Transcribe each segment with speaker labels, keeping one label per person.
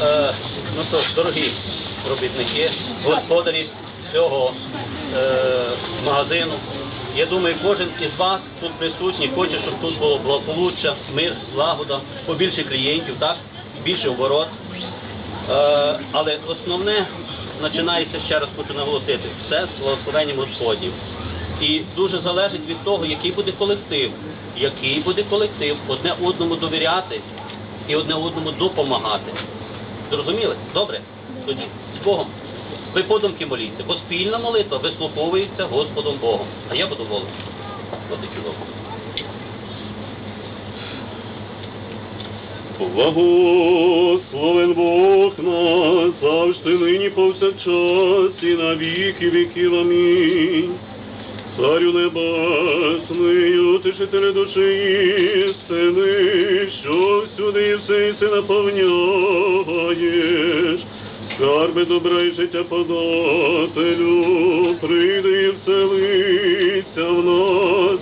Speaker 1: Е, ну що ж, дорогі робітники, господарі цього е, магазину. Я думаю, кожен із вас тут присутній хоче, щоб тут було благополуччя, мир, злагода, побільше клієнтів, так? більше оборот. Е, але основне починається, ще раз хочу наголосити, все з благословенням Господнім. І дуже залежить від того, який буде колектив, який буде колектив, одне одному довіряти і одне одному допомагати. Зрозуміли? Добре? Тоді з Богом. Ви подумки моліться, бо спільна молитва вислуховується Господом Богом. А я буду волити. От і чудово.
Speaker 2: Благословен Бог нас, завжди нині повсякчас і на віки віків. Амінь. Царю небесний, утешителю душі істини, що всюди і все і все наповняєш, скарби добра і життя подателю, прийди і вселиться в нас,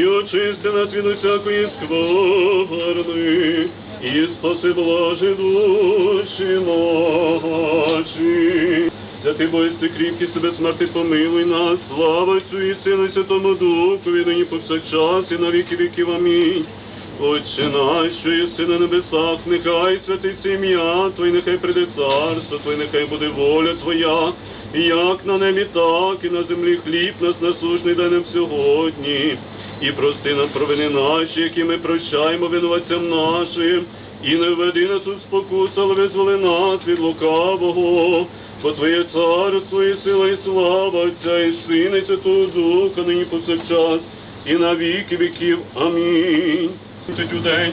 Speaker 2: і очисти нас від усякої скварни, і спаси блажи душі наші. Святий Боже, кріпкість себе смерти помилуй нас, слава Отцю і Сину Святому Духу, нині повсякчас і на віки віків. Амінь. Отче наш, що єси на небесах, нехай святиться ім'я Твоє, нехай прийде царство Твоє, нехай буде воля Твоя, як на небі, так і на землі хліб нас насушний дай нам сьогодні. І прости нам провини наші, які ми прощаємо винуватцям нашим, і не введи нас у спокусу, але визволи нас від лукавого. Бо Твоє царство і сила, і слава Отця, і Сина, і Святого Духа, нині повсякчас, і на віки віків. Амінь. Цю день.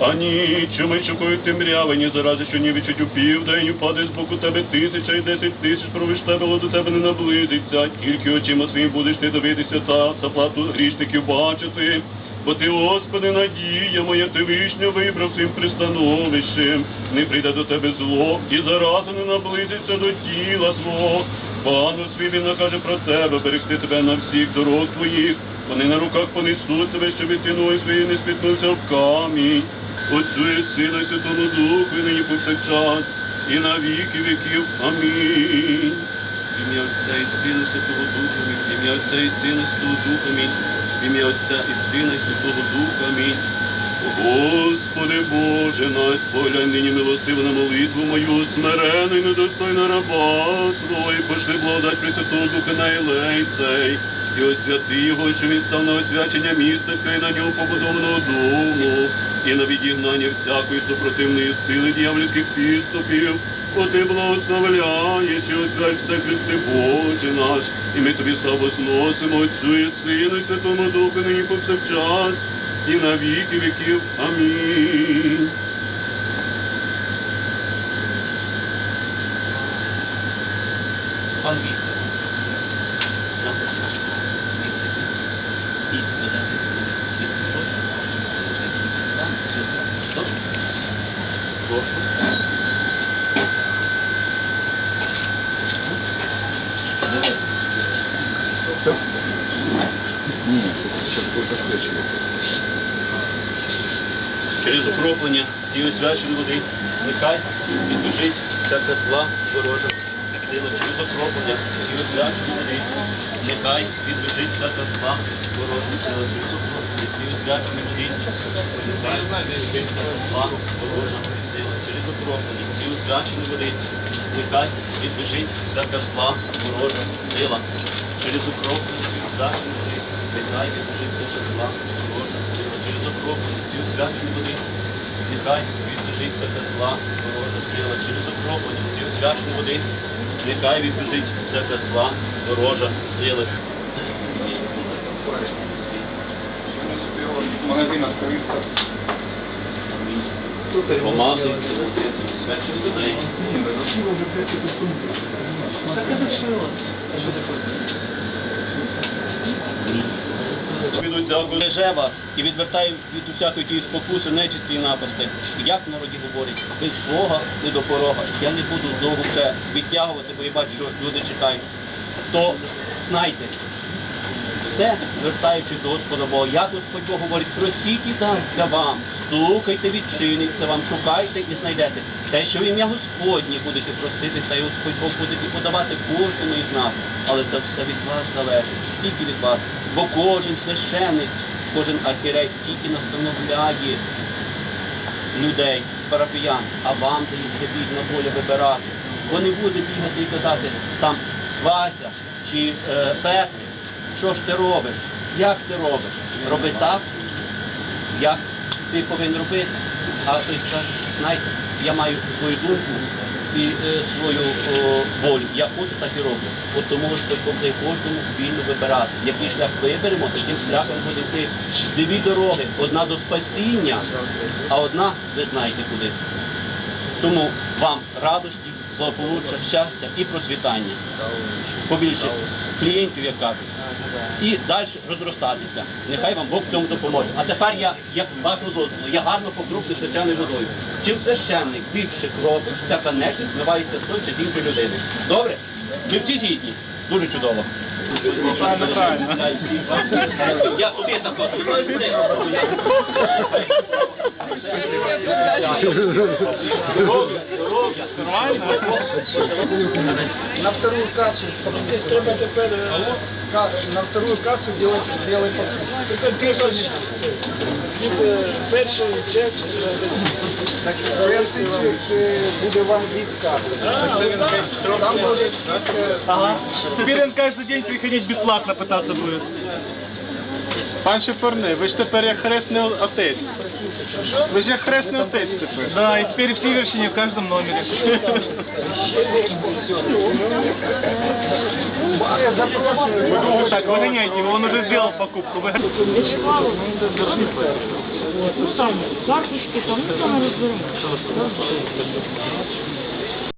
Speaker 2: А ніч, ми чекають темряви, ні зарази, що ні відчуть у південь, упаде з боку тебе тисяча і десять тисяч, провиш тебе, але до тебе не наблизиться. Тільки очима своїм будеш ти дивитися та заплату грішників бачити. Бо ти, Господи, надія моя, ти вишню вибрав своїм пристановищем. Не прийде до тебе зло, і зараза не наблизиться до тіла свого. Пану свій він накаже про тебе, берегти тебе на всіх дорог твоїх. Вони на руках понесуть тебе, щоб і ти свої не спіткнувся в камінь. Отцю Сина, і Святому Духу, і нині повсякчас, і на віки віків. Амінь. Ім'я Отця і Сина, Святого Духа, ім'я Отця і Сина, Святого Духа, амінь. В ім'я Отця і Сина, і Святого Духа, амінь. Господи Боже нас поглянь нині милостиво на молитву мою, смирену і недостойна раба Твого, і пошли благодать Пресвятого Духа на цей, і освяти його, що він став на освячення міста, і на ньому побудованого дому, і на відігнання всякої супротивної сили дьявольських підступів, бо ти благословляєш і освяч все Христи Боже наш, і ми тобі славу зносимо Отцю і Сину, і Святому Духу, нині повсякчас, і на віки віків. Амінь.
Speaker 1: Пан Через окроплення і освячені води нехай відбіжить всяка зла ворожа. Сила через окроплення і освячені води нехай відбіжить всяка зла ворожа. Сила через окроплення і освячені води нехай відбіжить всяка зла ворожа. Сила через окроплення і освячені води нехай відбіжить всяка зла ворожа. Сила через окроплення і освячені води нехай відбіжить всяка зла ворожа. Сила освячені води нехай відбіжить всяка зла ворожа сила через окроплення ці освячені води, нехай відбіжить всяка зла ворожа сила.
Speaker 3: Магазин открывся.
Speaker 1: Помазуйте води, свячені людей.
Speaker 2: Від усякого
Speaker 1: Береже вас і відвертає від усякої тієї спокуси, нечисті і напасти. Як в народі говорять, без Бога не до порога. Я не буду довго це відтягувати, бо я бачу, що люди чекають. То знайте, це звертаючись до Господа Бога. Як Господь Бог говорить, просіть і дамся вам, стукайте, відчиниться вам, шукайте і знайдете. Те, що в ім'я Господнє будете просити, та й Господь Бог буде подавати кожному із нас. Але це все від вас залежить, тільки від вас. Бо кожен священник, кожен архірей тільки настановляє людей, парафіян, а вам дається вільна воля вибирати. Бо не буде бігати і казати там Вася чи е, Петр, що ж ти робиш? Як ти робиш? Роби так, як ти повинен робити. А той каже, знаєте, я маю свою думку і е, свою о, волю. Я хочу так і роблю. От тому Бог дає кожному вільно вибирати. Який шлях виберемо, таким шляхом буде йти. Дві дороги. Одна до спасіння, а одна ви знаєте куди. Тому вам радості, благополуччя, щастя і процвітання. Побільше клієнтів, як кажуть. І далі розростатися. Нехай вам Бог в цьому допоможе. А тепер я, як вашого дозволу, я гарно покрупню священною водою. Чим священник більше кропить, всяка нечисть змивається з той чи іншої людини. Добре? Ви всі згідні? Дуже чудово. Я тобі також.
Speaker 3: На вторую кассу. Здесь треба тепер е, ка- на вторую кассу делать белый посуд. Тепер перший, е, перший чек, е, так, перший чек е, буде вам від касси. Там буде е,
Speaker 4: Ага. Теперь он каждый день приходить бесплатно пытаться будет. Пан Шеферне, ви ж тепер як хресний отець. Ви ж як хресний отець тепер. Да, і тепер в Сіверщині в кожному номері.
Speaker 3: Я запрошую.
Speaker 4: Так, выгоняйте его, он уже сделал покупку. Вы-
Speaker 5: Ну там, карточки, там, ну там розберемо.